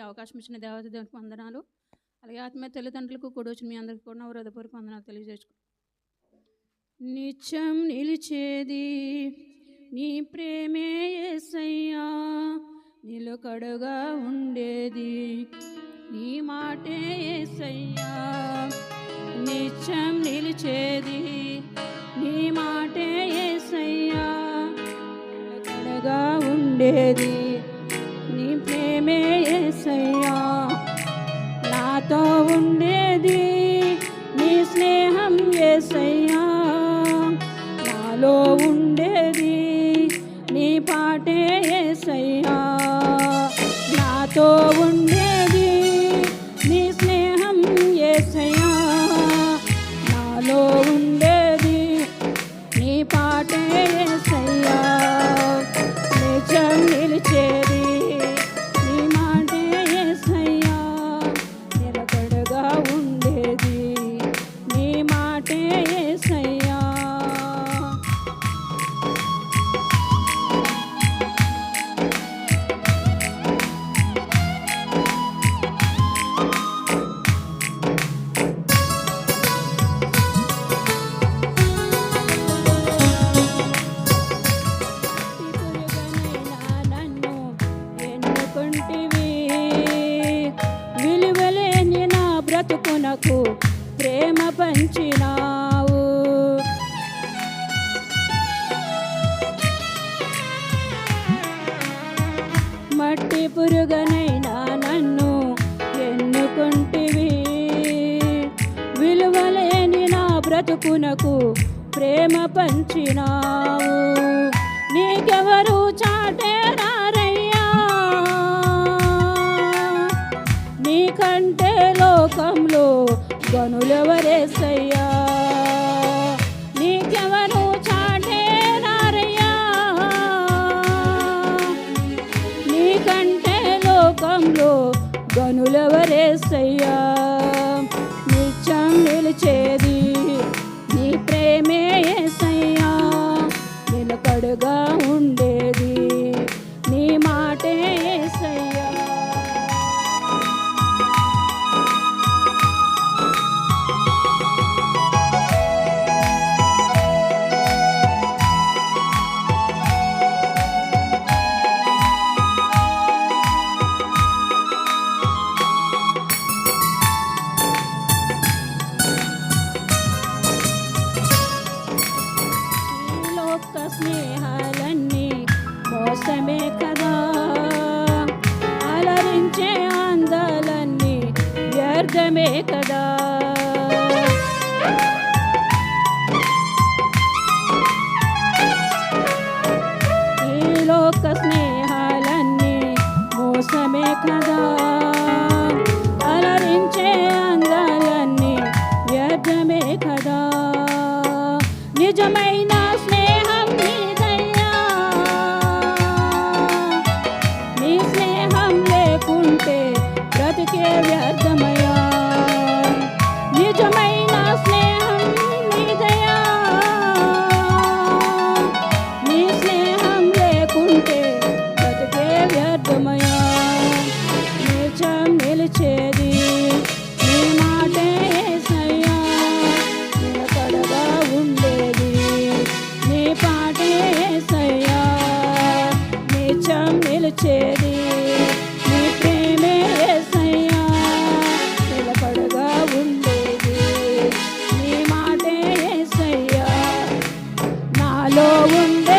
అవకాశం ఇచ్చిన దేవత దేవునికి వందనాలు. అలాగే ఆత్మీయ తల్లిదండ్రులకు కూడా వచ్చిన మీ అందరికీ కూడా హృదయపూర్వక వందనాలు తెలియజేసుకు. నిత్యం నిలిచేది నీ ప్రేమే యేసయ్యా నిలకడగా ఉండేది నీ మాటే యేసయ్యా నిత్యం నిలిచేది నాలో ఉండేది మట్టి నన్ను ఎన్నుకుంటివి? విలువలేని నా బ్రతుకునకు ప్రేమ పంచినావు. నీకెవరు చాటేరారయ్యా నీకంటే లోకంలో గనులెవరేసయ్యా? లోకంలో గనులెవరేసయ్యా. నిత్యం నిలిచేది मे कदा। लोकस्नेहालन्ये मोसमे कदा अलरिञ्चे अङ्गलन्ये व्यर्थमे कदा निजमैन स्नेहं निदया నీ స్నేహం లేకుంటే బ్రతికే వ్యర్థమై No one.